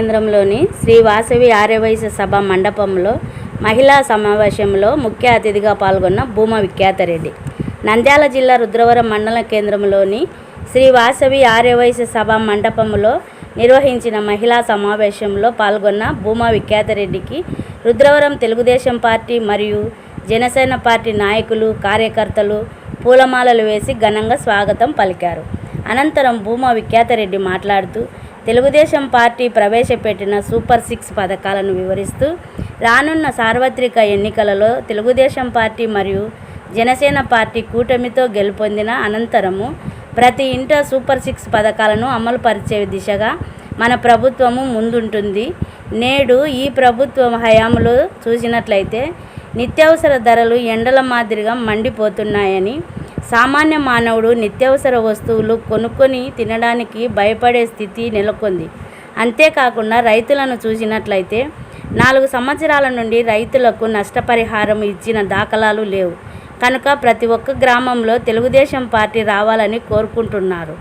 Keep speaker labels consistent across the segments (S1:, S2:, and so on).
S1: కేంద్రంలోని శ్రీ వాసవి ఆర్యవైశ్య సభ మండపంలో మహిళా సమావేశంలో ముఖ్య అతిథిగా పాల్గొన్న భూమా విఖ్యాతరెడ్డి. నంద్యాల జిల్లా రుద్రవరం మండల కేంద్రంలోని శ్రీ వాసవి ఆర్యవైశ్య సభ మండపంలో నిర్వహించిన మహిళా సమావేశంలో పాల్గొన్న భూమా విఖ్యాతరెడ్డికి రుద్రవరం తెలుగుదేశం పార్టీ మరియు జనసేన పార్టీ నాయకులు కార్యకర్తలు పూలమాలలు వేసి ఘనంగా స్వాగతం పలికారు. అనంతరం భూమా విఖ్యాతరెడ్డి మాట్లాడుతూ తెలుగుదేశం పార్టీ ప్రవేశపెట్టిన సూపర్ సిక్స్ పథకాలను వివరిస్తూ రానున్న సార్వత్రిక ఎన్నికలలో తెలుగుదేశం పార్టీ మరియు జనసేన పార్టీ కూటమితో గెలుపొందిన అనంతరము ప్రతి ఇంట సూపర్ సిక్స్ పథకాలను అమలుపరిచే దిశగా మన ప్రభుత్వము ముందుంటుంది. నేడు ఈ ప్రభుత్వం హయాంలో చూసినట్లయితే నిత్యావసర ధరలు ఎండల మాదిరిగా మండిపోతున్నాయని సామాన్య మానవుడు నిత్యావసర వస్తువులు కొనుక్కొని తినడానికి భయపడే స్థితి నెలకొంది. అంతేకాకుండా రైతులను చూసినట్లయితే నాలుగు సంవత్సరాల నుండి రైతులకు నష్టపరిహారం ఇచ్చిన దాఖలాలు లేవు. కనుక ప్రతి ఒక్క గ్రామంలో తెలుగుదేశం పార్టీ రావాలని కోరుకుంటున్నారు.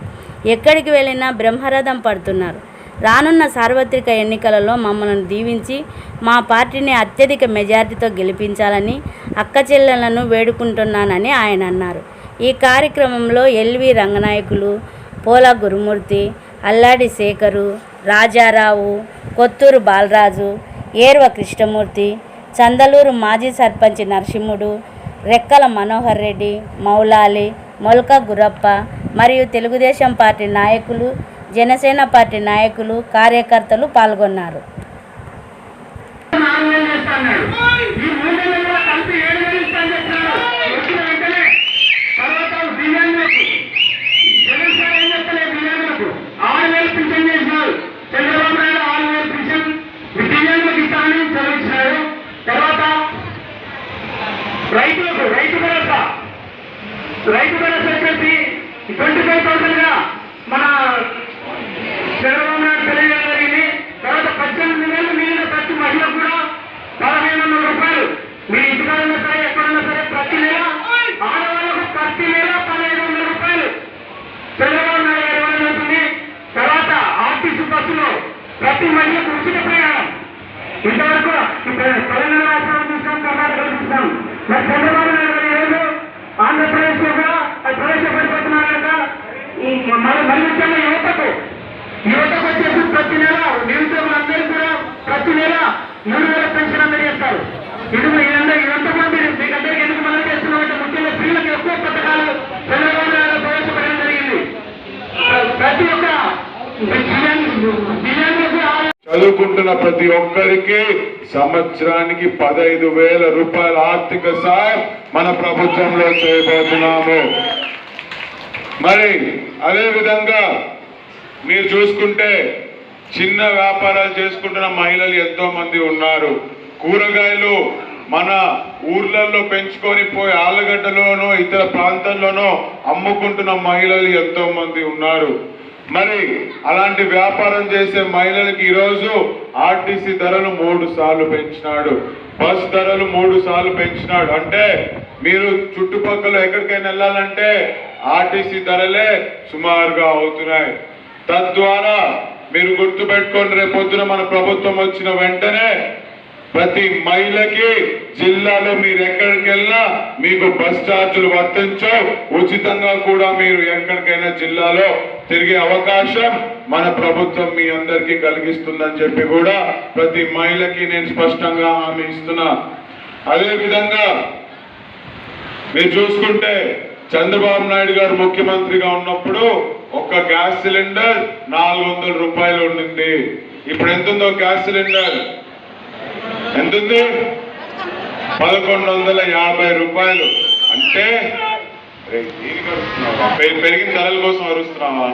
S1: ఎక్కడికి వెళ్ళినా బ్రహ్మరథం పడుతున్నారు. రానున్న సార్వత్రిక ఎన్నికలలో మమ్మల్ని దీవించి మా పార్టీని అత్యధిక మెజార్టీతో గెలిపించాలని అక్క చెల్లెలను వేడుకుంటున్నానని ఆయన అన్నారు. ఈ కార్యక్రమంలో ఎల్వి రంగనాయకులు పోల గురుమూర్తి అల్లాడి శేఖరు రాజారావు కొత్తూరు బాలరాజు ఏర్వ కృష్ణమూర్తి చందలూరు మాజీ సర్పంచ్ నరసింహుడు రెక్కల మనోహర్ రెడ్డి మౌలాలి మొల్క గురప్ప మరియు తెలుగుదేశం పార్టీ నాయకులు జనసేన పార్టీ నాయకులు కార్యకర్తలు పాల్గొన్నారు
S2: నాలుగు వేలు చేస్తా అన్నాడు ఈ మూడు నెలలు కూడా కలిపి ఏడు వేలు ఇస్తా అని చెప్పినాడు వచ్చిన వెంటనే తర్వాత దివ్యాంగులకు జగన్ ఏం చెప్తలే దివ్యాంగులకు ఆరు వేలు పింఛన్ చేసినాడు చంద్రబాబు నాయుడు ఆరు వేలు పింఛన్ దివ్యాంగులకు ఇస్తానని చదివించినాడు తర్వాత రైతులకు రైతు భరోసా. రైతు భరోసా వచ్చేసి ట్వంటీ ఫైవ్ థౌసండ్గా మన చంద్రబాబు నాయుడు తెలియజేయడం జరిగింది తర్వాత పద్దెనిమిది వేలు మిగిలిన ప్రతి మహిళకు కూడా పదహైదు వందల రూపాయలు. మీ ఇంటికాడన్నా సరే ఎక్కడన్నా సరే ప్రతి నెల ఆడవాళ్ళకు ప్రతి నెల పదహైదు వందల రూపాయలు. చంద్రబాబు నాయుడు గారి ఇవ్వడం ఉంటుంది తర్వాత ఆర్టీసీ బస్సులో ప్రతి మహిళకు ఉచిత ప్రయాణం. ఇంతవరకు ఇప్పుడు తెలంగాణ రాష్ట్రంలో చూసాం కర్ణాటకలో చూసాం చంద్రబాబు నాయుడు గారు ఆంధ్రప్రదేశ్లో కూడా అది ప్రవేశపెడిపోతున్నారు మరి ముఖ్యంగా యువతకు యువతకు వచ్చేసి ప్రతి నెల నిరుద్యోగులందరూ కూడా ప్రతి నెల మూడు వేల పెన్షన్ అందజేస్తారు. ఇది ఇదంతా ఇదంతా కూడా ఎందుకు మనం చేస్తున్నామంటే ముఖ్యంగా స్త్రీలకు ఎక్కువ పథకాలు చంద్రబాబు నాయుడు ప్రవేశపెట్టడం జరిగింది. ప్రతి ఒక్క దివ్యాంగులకు
S3: చదువుకుంటున్న ప్రతి ఒక్కరికి సంవత్సరానికి పదహైదు వేల రూపాయల ఆర్థిక సాయం మన ప్రభుత్వంలో చేయబోతున్నాము. మరి అదే విధంగా మీరు చూసుకుంటే చిన్న వ్యాపారాలు చేసుకుంటున్న మహిళలు ఎంతో మంది ఉన్నారు. కూరగాయలు మన ఊర్లలో పెంచుకొని పోయి ఆలగడ్డలోనో ఇతర ప్రాంతాల్లోనో అమ్ముకుంటున్న మహిళలు ఎంతో మంది ఉన్నారు. మరి అలాంటి వ్యాపారం చేసే మహిళలకు ఈరోజు ఆర్టీసీ ధరలు మూడు సార్లు పెంచినాడు. బస్ ధరలు మూడు సార్లు పెంచినాడు. అంటే మీరు చుట్టుపక్కల ఎక్కడికైనా వెళ్ళాలంటే ఆర్టీసీ ధరలే సుమారుగా అవుతున్నాయి. తద్వారా మీరు గుర్తుపెట్టుకొని రేపొద్దున మన ప్రభుత్వం వచ్చిన వెంటనే ప్రతి మహిళకి జిల్లాలో మీరు ఎక్కడికి వెళ్ళినా మీకు బస్ ఛార్జీలు వర్తించవు. ఉచితంగా కూడా మీరు ఎక్కడికైనా జిల్లాలో తిరిగే అవకాశం మన ప్రభుత్వం మీ అందరికీ కలిగిస్తుందని చెప్పి కూడా ప్రతి మహిళకి నేను స్పష్టంగా హామీ ఇస్తున్నా. అదే విధంగా మీరు చూసుకుంటే చంద్రబాబు నాయుడు గారు ముఖ్యమంత్రిగా ఉన్నప్పుడు ఒక గ్యాస్ సిలిండర్ నాలుగు వందల రూపాయలు ఉండింది. ఇప్పుడు ఎంత ఉందో గ్యాస్ సిలిండర్? ఎంత ఉంది పదకొండు వందల యాభై రూపాయలు అంటే పెరిగిన ధరల కోసం అరుస్తున్నావా?